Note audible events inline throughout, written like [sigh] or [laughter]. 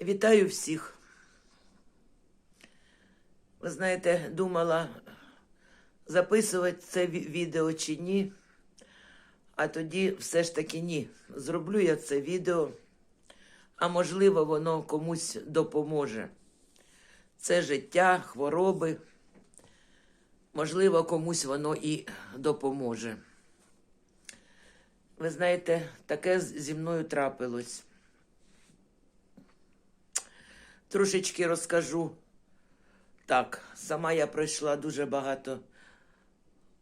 Вітаю всіх. Ви знаєте, думала записувати це відео чи ні. А тоді все ж таки ні. Зроблю я це відео, а можливо, воно комусь допоможе. Це життя, хвороби. Можливо, комусь воно і допоможе. Ви знаєте, таке зі мною трапилось. Трошечки розкажу. Так, сама я пройшла дуже багато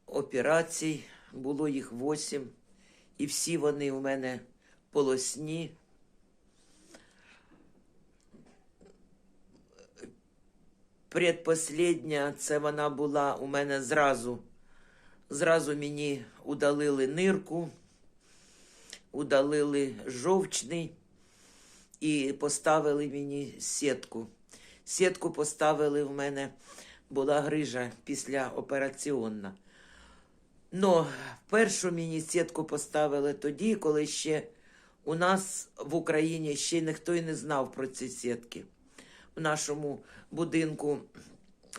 операцій, було їх восім, і всі вони у мене полосні. Предпослідня, це вона була у мене зразу. Зразу мені удалили нирку, удалили жовчний і поставили мені сітку. Сітку поставили в мене, була грижа післяопераційна. Но першу мені сітку поставили тоді, коли ще у нас в Україні ще ніхто і не знав про ці сітки. В нашому будинку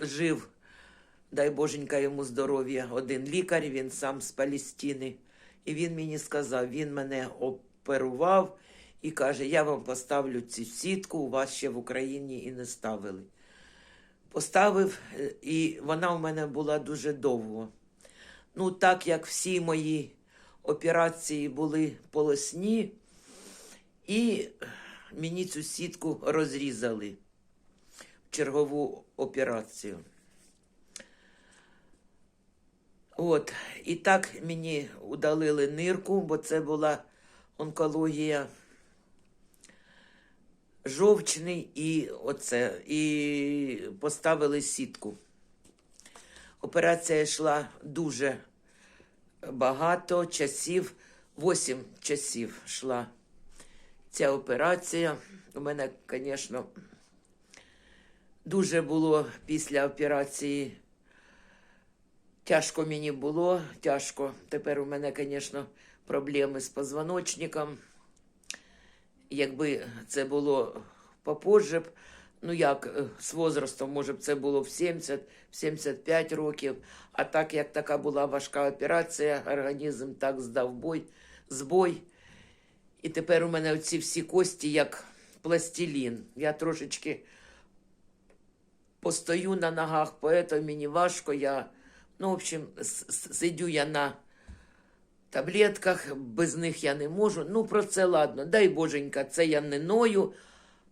жив, дай боженька йому здоров'я, один лікар, він сам з Палістини. І він мені сказав, він мене оперував і каже: я вам поставлю цю сітку, у вас ще в Україні і не ставили. Поставив, е, і вона у мене була дуже довго. Ну, так як всі мої операції були полосні, і мені цю сітку розрізали в чергову операцію. От, і так мені удалили нирку, бо це була онкологія жовчний і оце, і поставили сітку. Операція йшла дуже багато часів, 8 часів йшла ця операція. У мене, звісно, дуже було після операції. Тяжко мені було, тяжко. Тепер у мене, звісно, проблеми з позвоночником. Якби це було попозже, б, ну як е, з возрастом, може б це було в 70, в 75 років. А так як така була важка операція, організм так здав бой, збой. І тепер у мене оці всі кості як пластилін. Я трошечки постою на ногах, поэтому мені важко. Я, ну, в общем, сидю я на таблетках, без них я не можу. Ну, про це ладно. Дай боженька, це я не ною,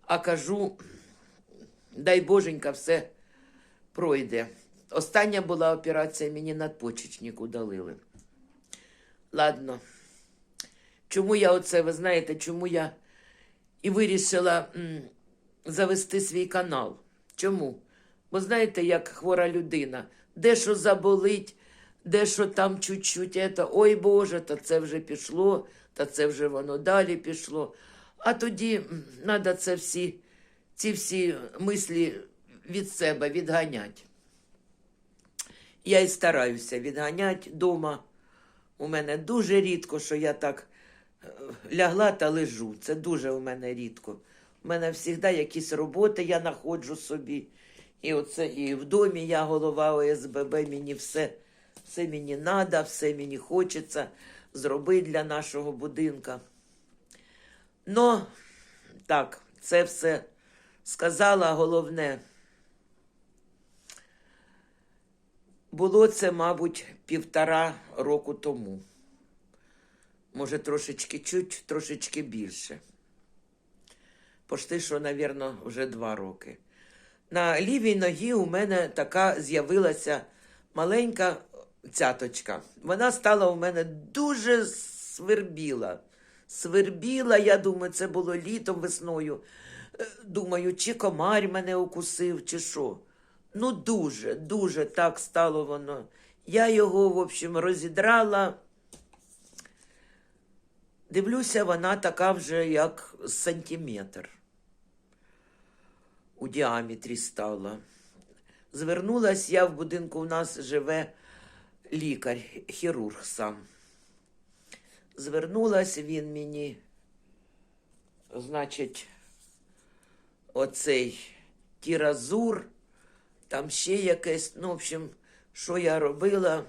а кажу, дай боженька, все пройде. Остання була операція, мені надпочечник удалили. Ладно. Чому я оце, ви знаєте, чому я і вирішила м, завести свій канал? Чому? Бо знаєте, як хвора людина, де що заболить, де що там чуть-чуть, ета, ой Боже, та це вже пішло, та це вже воно далі пішло. А тоді треба це всі, ці всі мислі від себе відганяти. Я і стараюся відганяти вдома. У мене дуже рідко, що я так е, лягла та лежу. Це дуже у мене рідко. У мене завжди якісь роботи я знаходжу собі. І оце і в домі я голова ОСББ, мені все, все мені треба, все мені хочеться зробити для нашого будинка. Но так, це все сказала головне. Було це, мабуть, півтора року тому. Може, трошечки чуть, трошечки більше. Пошти, що, навірно, вже два роки. На лівій ногі у мене така з'явилася маленька цяточка. Вона стала у мене дуже свербіла. Свербіла, я думаю, це було літом весною. Е, Думаю, чи комар мене укусив, чи що. Ну, дуже, дуже так стало воно. Я його, в общем, розідрала. Дивлюся, вона така вже як сантиметр у діаметрі стала. Звернулась я в будинку, у нас живе лікар, хірург сам. Звернулась він мені, значить, оцей тіразур, там ще якесь, ну, в общем, що я робила,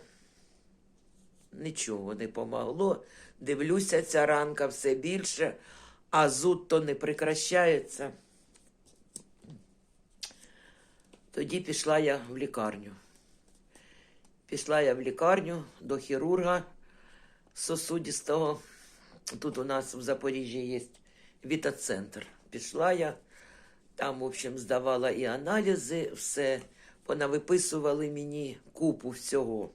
нічого не помогло. Дивлюся, ця ранка все більше, а зуд то не прекращається. Тоді пішла я в лікарню. Пішла я в лікарню до хірурга сосудистого. Тут у нас в Запоріжжі є вітацентр. Пішла я, там, в общем, здавала і аналізи, все. Понавиписували мені купу всього.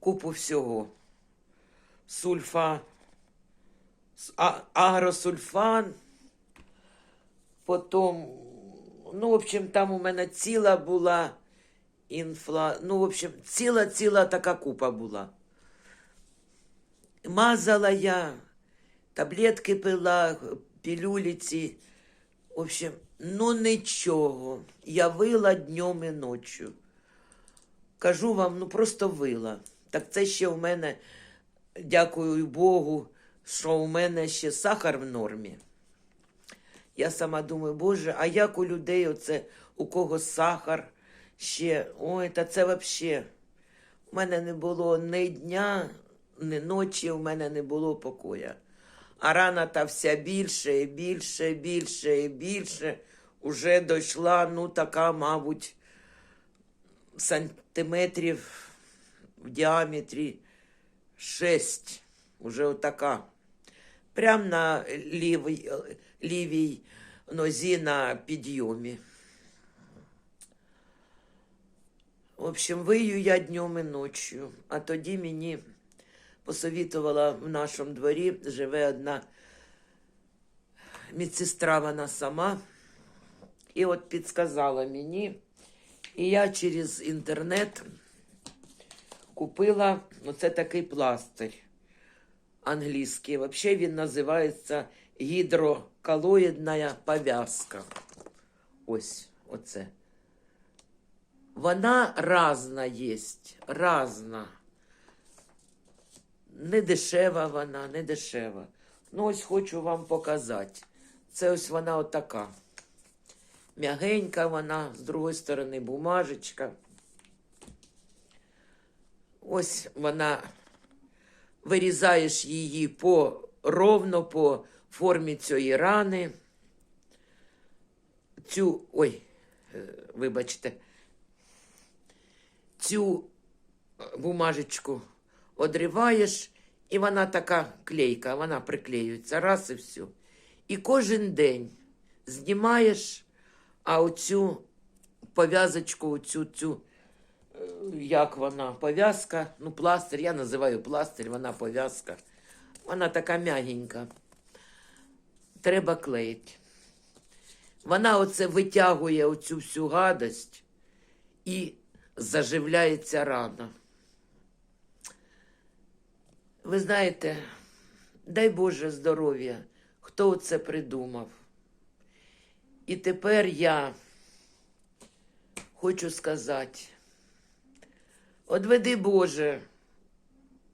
Купу всього. Сульфа, а- агросульфан, потім, ну, в общем, там у мене ціла була інфла, ну, в общем, ціла-ціла така купа була. Мазала я, таблетки пила, пілюлі ці. В общем, ну нічого. Я вила днем і ночі. Кажу вам, ну просто вила. Так це ще у мене, дякую Богу, що у мене ще сахар в нормі. Я сама думаю, Боже, а як у людей оце, у кого сахар ще, ой, та це взагалі. У мене не було ні дня, ні ночі, у мене не було покоя. А рана та вся більше і більше, більше і більше. Уже дійшла, ну, така, мабуть, сантиметрів в діаметрі 6. Уже отака. Прямо на лівій, лівій нозі на підйомі. В общем, вию я днем і ночью. А тоді мені посовітувала в нашому дворі, живе одна медсестра, вона сама. І от підсказала мені. І я через інтернет купила оце такий пластир англійський. Взагалі він називається гідроколоїдна пов'язка. Ось оце. Вона разна є, разна. Не дешева вона, не дешева. Ну, ось хочу вам показати. Це ось вона отака. М'ягенька вона, з другої сторони бумажечка. Ось вона, вирізаєш її по ровно по формі цієї рани. Цю, ой, е, вибачте, цю е, бумажечку одриваєш, і вона така клейка, вона приклеюється раз і все. І кожен день знімаєш, а оцю пов'язочку, оцю цю, е, як вона, пов'язка, ну, пластир, я називаю пластир, вона пов'язка. Вона така м'ягенька. Треба клеїти. Вона оце витягує оцю всю гадость і заживляється рана. Ви знаєте, дай Боже здоров'я, хто це придумав. І тепер я хочу сказати, одведи Боже,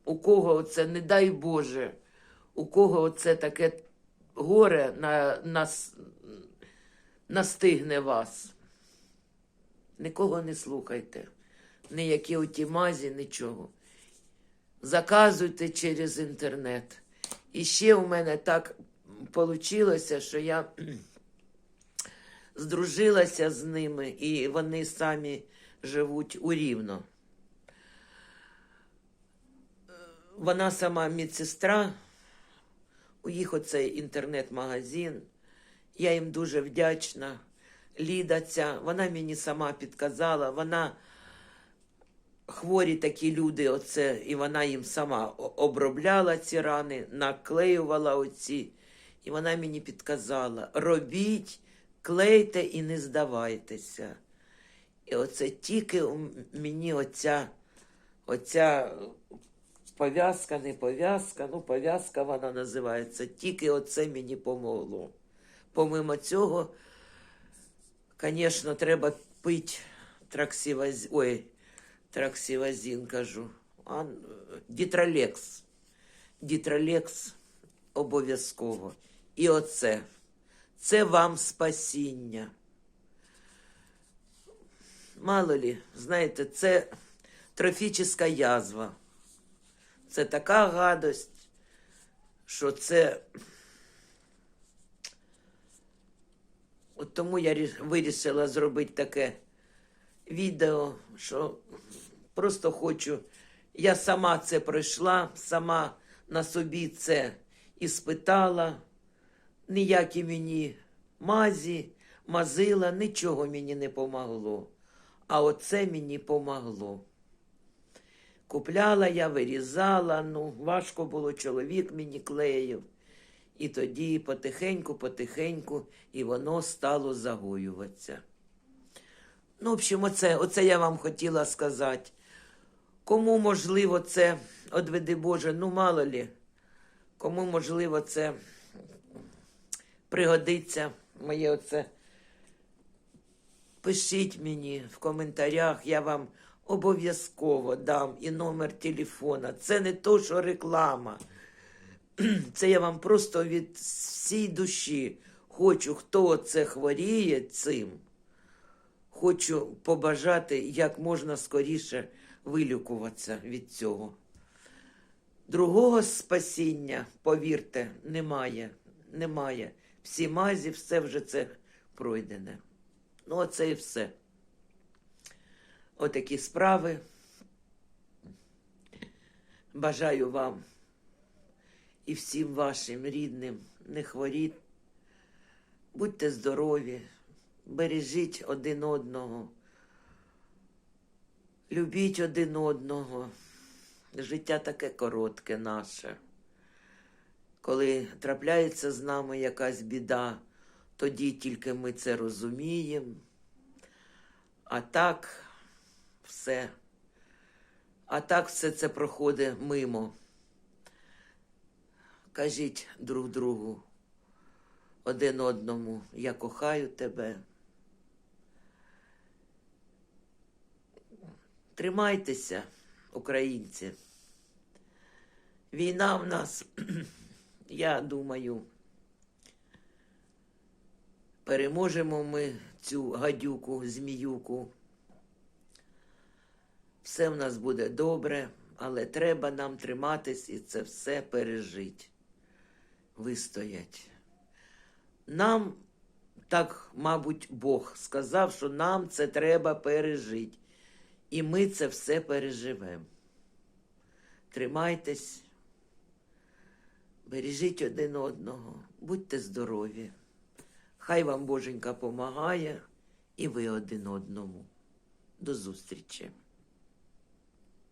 у кого оце, не дай Боже, у кого оце таке горе на, нас, настигне вас. Нікого не слухайте, ніякі оті мазі, нічого. Заказуйте через інтернет. І ще у мене так вийшло, що я [clears throat] здружилася з ними, і вони самі живуть у Рівно. Вона сама медсестра, у їх оцей інтернет-магазин. Я їм дуже вдячна. Ліда ця, вона мені сама підказала, вона хворі такі люди, оце, і вона їм сама обробляла ці рани, наклеювала оці. І вона мені підказала: робіть, клейте і не здавайтеся. І оце тільки мені оця, оця пов'язка, не пов'язка, ну пов'язка вона називається. Тільки оце мені помогло. Помимо цього, звісно, треба пити траксиваз... Ой, траксивазин, кажу. А, дітролекс. Дітролекс обов'язково. І оце. це вам спасіння. Мало лі, знаєте, це трофічна язва. Це така гадость, що це. Тому я вирішила зробити таке відео, що просто хочу. Я сама це пройшла, сама на собі це іспитала. Ніякі мені мазі, мазила, нічого мені не помогло. А оце мені помогло. Купляла я, вирізала, ну, важко було, чоловік мені клеїв. І тоді потихеньку, потихеньку, і воно стало загоюватися. Ну, в общем, оце, оце я вам хотіла сказати. Кому можливо це, одведи Боже, ну мало лі, кому можливо це пригодиться, моє оце. Пишіть мені в коментарях, я вам обов'язково дам і номер телефона. Це не то, що реклама. [clears throat] Це я вам просто від всій душі хочу, хто це хворіє цим. Хочу побажати як можна скоріше вилікуватися від цього. Другого спасіння, повірте, немає. Немає. Всі мазі, все вже це пройдене. Ну, оце і все. Отакі справи. Бажаю вам і всім вашим рідним не хворіть. Будьте здорові, бережіть один одного, любіть один одного. Життя таке коротке наше. Коли трапляється з нами якась біда, тоді тільки ми це розуміємо. А так все. А так все це проходить мимо. Кажіть друг другу, один одному, я кохаю тебе. Тримайтеся, українці. Війна в нас, [clears throat] я думаю, переможемо ми цю гадюку, зміюку. Все в нас буде добре, але треба нам триматись і це все пережити, вистоять. Нам, так, мабуть, Бог сказав, що нам це треба пережити. І ми це все переживемо. Тримайтесь, бережіть один одного, будьте здорові. Хай вам Боженька помагає і ви один одному. До зустрічі!